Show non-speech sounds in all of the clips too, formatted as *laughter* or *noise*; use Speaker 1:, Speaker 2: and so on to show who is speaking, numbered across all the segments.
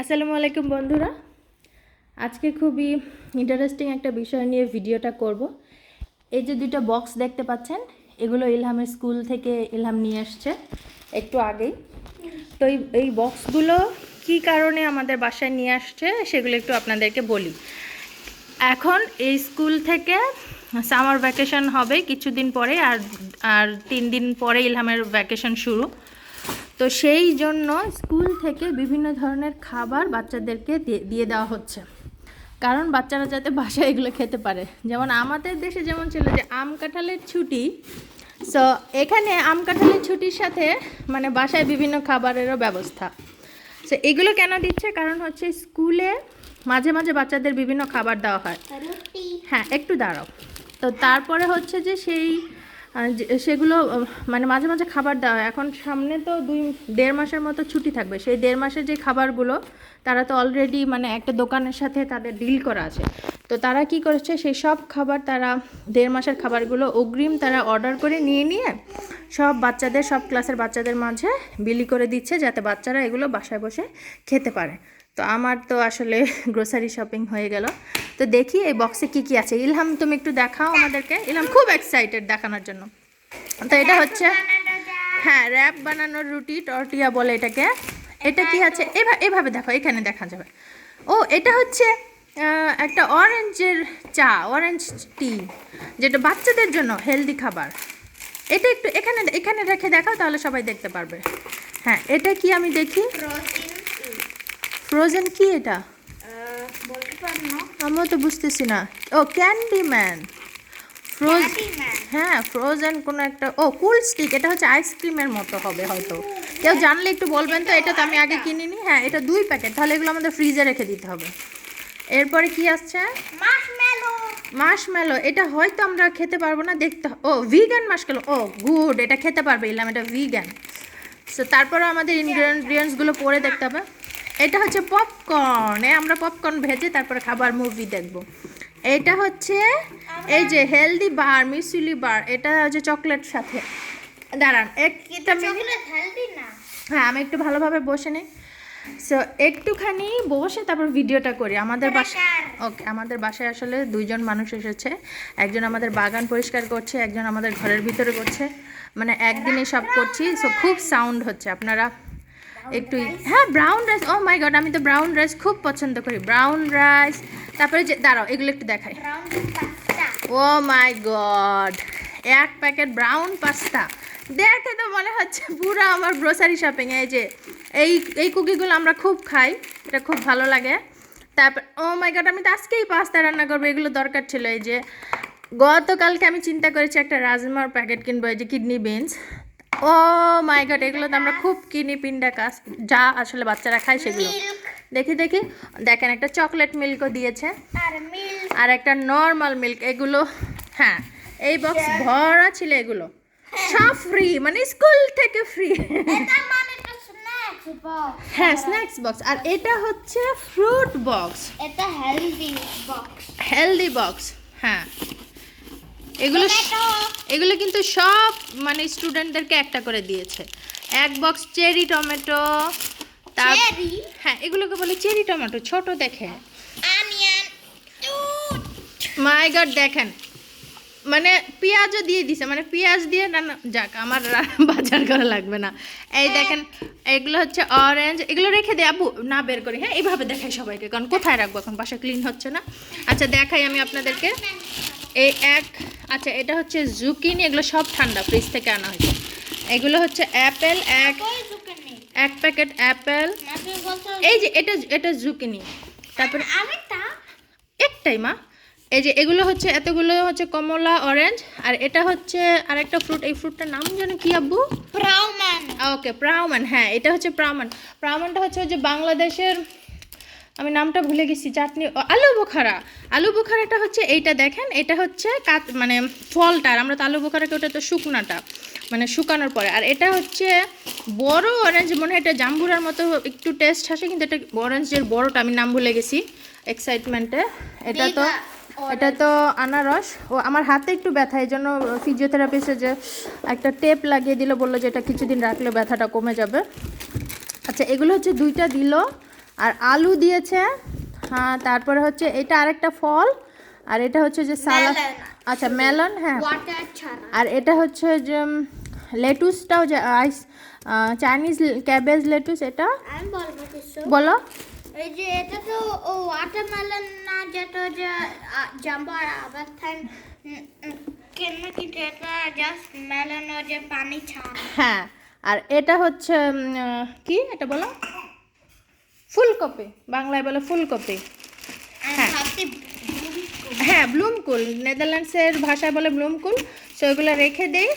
Speaker 1: আসসালামু আলাইকুম বন্ধুরা। আজকে খুবই ইন্টারেস্টিং একটা বিষয় নিয়ে ভিডিওটা করব। এই যে দুইটা বক্স দেখতে পাচ্ছেন, এগুলো ইলহামের স্কুল থেকে ইলহাম নিয়ে আসছে একটু আগেই। তো এই বক্সগুলো কী কারণে আমাদের বাসায় নিয়ে আসছে সেগুলো একটু আপনাদেরকে বলি। এখন এই স্কুল থেকে সামার ভ্যাকেশন হবে কিছুদিন পরে আর আর তিন দিন পরে ইলহামের ভ্যাকেশন শুরু। তো সেই জন্য স্কুল থেকে বিভিন্ন ধরনের খাবার বাচ্চাদেরকে দিয়ে- দেওয়া হচ্ছে। কারণ বাচ্চারা যাতে বাসায় এগুলো খেতে পারে। যেমন আমাদের দেশে যেমন ছিল যে আম কাঁঠালের ছুটি সো এখানে আম কাঁঠালের ছুটির সাথে মানে বাসায় বিভিন্ন খাবারেরও ব্যবস্থা। সো এগুলো কেন দিচ্ছে? কারণ হচ্ছে স্কুলে মাঝে মাঝে বাচ্চাদের বিভিন্ন খাবার দেওয়া হয়। হ্যাঁ একটু দাঁড়াও। তো তারপরে হচ্ছে যে সেই সেগুলো মানে মাঝে মাঝে খাবার দেওয়া এখন সামনে তো দুই, দেড় মাসের মতো ছুটি থাকবে। সেই দেড় মাসের যে খাবারগুলো, তারা তো অলরেডি মানে একটা দোকানের সাথে তাদের ডিল করা আছে। তো তারা কি করেছে, সেই সব খাবার তারা, দেড় মাসের খাবারগুলো অগ্রিম তারা অর্ডার করে নিয়ে নিয়ে সব বাচ্চাদের, সব ক্লাসের বাচ্চাদের মাঝে বিলি করে দিচ্ছে, যাতে বাচ্চারা এগুলো বাসায় বসে খেতে পারে। তো আমার তো আসলে *laughs* গ্রোসারি শপিং হয়ে গেল। তো দেখি এই বক্সে কি কি আছে। ইলহাম তুমি একটু দেখাও আমাদেরকে। ইলহাম খুব এক্সাইটেড দেখানোর জন্য। তো এটা হচ্ছে হ্যাঁ র্যাপ বানানোর রুটি টর্টিয়া বলে এটাকে। এটা কি আছে এভাবে এভাবে দেখো এখানে দেখা যাবে। ও এটা হচ্ছে একটা অরেঞ্জের চা অরেঞ্জ টি যেটা বাচ্চাদের জন্য হেলদি খাবার। এটা একটু এখানে এখানে রেখে দেখাও তাহলে সবাই দেখতে পারবে। হ্যাঁ এটা কি আমি দেখি? ফ্রোজেন কি এটা? আমিও তো বুঝতেছি না। ও ক্যান্ডি ম্যান ফ্রোজ হ্যাঁ ফ্রোজেন কোনো একটা ও কুল স্টিক এটা হচ্ছে আইসক্রিমের মতো হবে হয়তো। কেউ জানলে একটু বলবেন তো এটা তো আমি আগে কিনিনি হ্যাঁ এটা দুই প্যাকেট তাহলে এগুলো আমাদের ফ্রিজে রেখে দিতে হবে। এরপরে কি আসছে? মাশমেলো এটা হয়তো আমরা খেতে পারব না দেখতে ও ভিগান মাশমেলো ও গুড এটা খেতে পারবে ইলাম এটা ভিগান সো তারপরে আমাদের ইনগ্রিডিয়েন্টসগুলো পরে দেখতে হবে। এটা হচ্ছে পপকর্ন এ আমরা পপকর্ন ভেজে তারপরে খাবার মুভি দেখব। এটা হচ্ছে এই যে হেলদি বার মিসুলি বার এটা হচ্ছে চকলেট সাথে। দাঁড়ান একটা হ্যাঁ আমি একটু ভালোভাবে বসে নিই। সো একটুখানি বসে তারপর ভিডিওটা করি। আমাদের বাসায় ওকে আমাদের বাসায় আসলে দুইজন মানুষ এসেছে। একজন আমাদের বাগান পরিষ্কার করছে একজন আমাদের ঘরের ভিতরে করছে। মানে একদিনে সব করছি। সো খুব সাউন্ড হচ্ছে। আপনারা একটু হ্যাঁ brown rice oh my god আমি তো ব্রাউন রাইস খুব পছন্দ করি। ব্রাউন রাইস তারপরে যে দাঁড়াও এগুলো একটু দেখাই। ও মাই গড এক প্যাকেট ব্রাউন পাস্তা দেখে তো মনে হচ্ছে পুরো আমার গ্রোসারি শপিং এই যে এই এই কুকিগুলো আমরা খুব খাই এটা খুব ভালো লাগে। তারপর ও মাই গড আমি তো আজকেই পাস্তা রান্না করব এগুলো দরকার ছিল এই যে। গতকালকে আমি চিন্তা করেছি একটা রাজমার প্যাকেট কিনবো এই যে kidney beans oh my god এগুলো তো আমরা খুব কিনি পিন্ডা কাজ। যা আসলে বাচ্চারা খায় সেগুলো। দেখি দেখি। দেখেন একটা চকলেট মিল্কও দিয়েছে।
Speaker 2: আর
Speaker 1: একটা নর্মাল মিল্ক এগুলো হ্যাঁ এই বক্স ভরা ছিল এগুলো। সব ফ্রি মানে স্কুল থেকে ফ্রি
Speaker 2: মানে
Speaker 1: হ্যাঁ স্ন্যাক্স বক্স আর এটা হচ্ছে ফ্রুট বক্স
Speaker 2: এটা হেলদি বক্স
Speaker 1: হেলদি বক্স হ্যাঁ। এগুলো এগুলো কিন্তু সব মানে স্টুডেন্টদেরকে একটা করে দিয়েছে। এক বক্স চেরি টমেটো তার হ্যাঁ এগুলোকে বলে চেরি টমেটো ছোট দেখে মাই গড দেখেন। মানে পেঁয়াজও দিয়ে দিছে মানে পেঁয়াজ দিয়ে রান্না যাক আমার বাজার করা লাগবে না। এই দেখেন এগুলো হচ্ছে অরেঞ্জ এগুলো রেখে দে আবু না বের করি হ্যাঁ এইভাবে দেখাই সবাইকে কারণ কোথায় রাখব এখন বাসা ক্লিন হচ্ছে না। আচ্ছা দেখাই আমি আপনাদেরকে। এই এক আচ্ছা এটা হচ্ছে জুকিনি এগুলো সব ঠান্ডা ফ্রিজ থেকে আনা হয়েছে। এগুলো হচ্ছে অ্যাপেল এক এক প্যাকেট অ্যাপেল এই যে এটা এটা জুকিনি তারপরে একটাই মা। এই যে এগুলো হচ্ছে এতগুলো হচ্ছে কমলা অরেঞ্জ আর এটা হচ্ছে আরেকটা ফ্রুট এই ফ্রুটটার নাম যেন কি আব্বু?
Speaker 2: ব্রাউমান
Speaker 1: ওকে প্রাউমান হ্যাঁ এটা হচ্ছে প্রাউমান প্রাউমানটা হচ্ছে যে বাংলাদেশের আমি নামটা ভুলে গেছি চাটনি আলু বোখারা। আলু বোখারাটা হচ্ছে এইটা দেখেন এটা হচ্ছে কাত মানে ফলটা আর আমরা তো আলু বোখারাকে ওটা তো শুকনাটা মানে শুকানোর পরে। আর এটা হচ্ছে বড় অরেঞ্জ মনে হয় এটা জাম্বুরার মতো একটু টেস্ট আসে কিন্তু এটা অরেঞ্জের বড়টা আমি নাম ভুলে গেছি এক্সাইটমেন্টে এটা তো এটা তো আনারস। ও আমার হাতে একটু ব্যথা এই জন্য ফিজিওথেরাপিস্টে যে একটা টেপ লাগিয়ে দিল বলল যে এটা কিছুদিন রাখলে ব্যথাটা কমে যাবে। আচ্ছা এগুলো হচ্ছে দুইটা দিল আর আলু দিয়েছে হ্যাঁ তারপরে হচ্ছে এটা আরেকটা ফল আর এটা হচ্ছে যে সালাদ। আচ্ছা মেলন হ্যাঁ।
Speaker 2: ওয়াটার
Speaker 1: আর এটা হচ্ছে যে লেটুসটাও যে আইস চাইনিজ ক্যাবেজ লেটুস এটা। বলো।
Speaker 2: এই যে এটা তো ও ওয়াটারমেলন না যেটা যে জাম্বার আবার থান কেন কিন্তু এটা জাস্ট মেলন ও যে পানি ছাড়া
Speaker 1: হ্যাঁ আর এটা হচ্ছে কি? এটা বলো। ফুলকপি বাংলায় বলে ফুলকপি। হ্যাঁ। হ্যাঁ ব্লুমকুল। নেদারল্যান্ডসের ভাষায় বলে ব্লুমকুল। সো এগুলো রেখে দেই।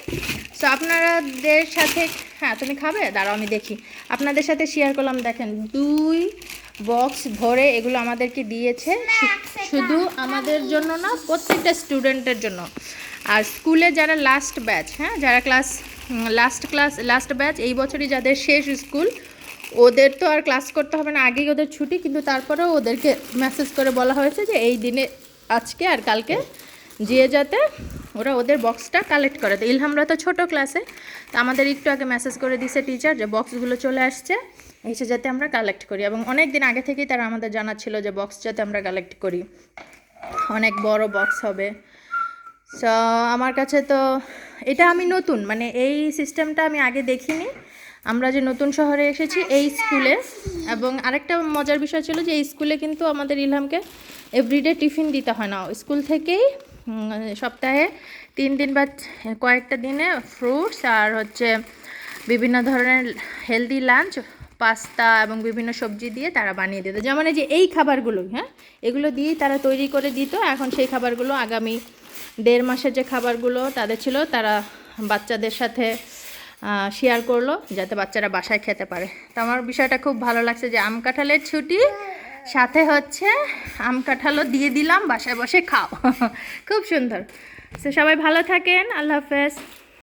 Speaker 1: সো আপনাদের সাথে হ্যাঁ তুমি খাবে? দাঁড়াও আমি দেখি। আপনাদের সাথে শেয়ার করলাম দেখেন দুই বক্স ভরে এগুলো আমাদেরকে দিয়েছে। শুধু আমাদের জন্য না প্রত্যেকটা স্টুডেন্টের জন্য। আর স্কুলে যারা লাস্ট ব্যাচ হ্যাঁ যারা class last class last batch এই বছরই যাদের শেষ স্কুল ওদের তো আর ক্লাস করতে হবে না, আগেই ওদের ছুটি, কিন্তু তারপরেও ওদেরকে মেসেজ করে বলা হয়েছে যে এই দিনে, আজকে আর কালকে যেয়ে যাতে ওরা ওদের বক্সটা কালেক্ট করে তো ইলহামরা তো ছোটো ক্লাসে তো আমাদের একটু আগে মেসেজ করে দিছে টিচার যে বক্সগুলো চলে আসছে, এসে যাতে আমরা কালেক্ট করি। এবং অনেক দিন আগে থেকেই তারা আমাদের জানাচ্ছিল যে বক্স যাতে আমরা কালেক্ট করি। অনেক বড় বক্স হবে। সো আমার কাছে তো, এটা আমি নতুন মানে এই সিস্টেমটা আমি আগে দেখিনি। আমরা যে নতুন শহরে এসেছি এই স্কুলে, এবং আরেকটা মজার বিষয় ছিল যে এই স্কুলে কিন্তু আমাদের ইলহামকে এভরিডে টিফিন দিতে হয় না। স্কুল থেকেই সপ্তাহে তিন দিন বা কয়েকটা দিনে ফ্রুটস আর হচ্ছে বিভিন্ন ধরনের হেলদি লাঞ্চ পাস্তা এবং বিভিন্ন সবজি দিয়ে তারা বানিয়ে দিত। যেমন এই যে এই খাবারগুলো হ্যাঁ এগুলো দিয়েই তারা তৈরি করে দিত। এখন সেই খাবারগুলো আগামী দেড় মাসের যে খাবারগুলো তাদের ছিল, তারা বাচ্চাদের সাথে শেয়ার করল যাতে বাচ্চারা বাসায় খেতে পারে। তো আমার বিষয়টা খুব ভালো লাগছে যে আম কাঁঠালের ছুটি, সাথে হচ্ছে আম কাঁঠালও দিয়ে দিলাম, বাসায় বসে খাও। *laughs* খুব সুন্দর। তো সবাই ভালো থাকেন, আল্লাহ হাফেজ।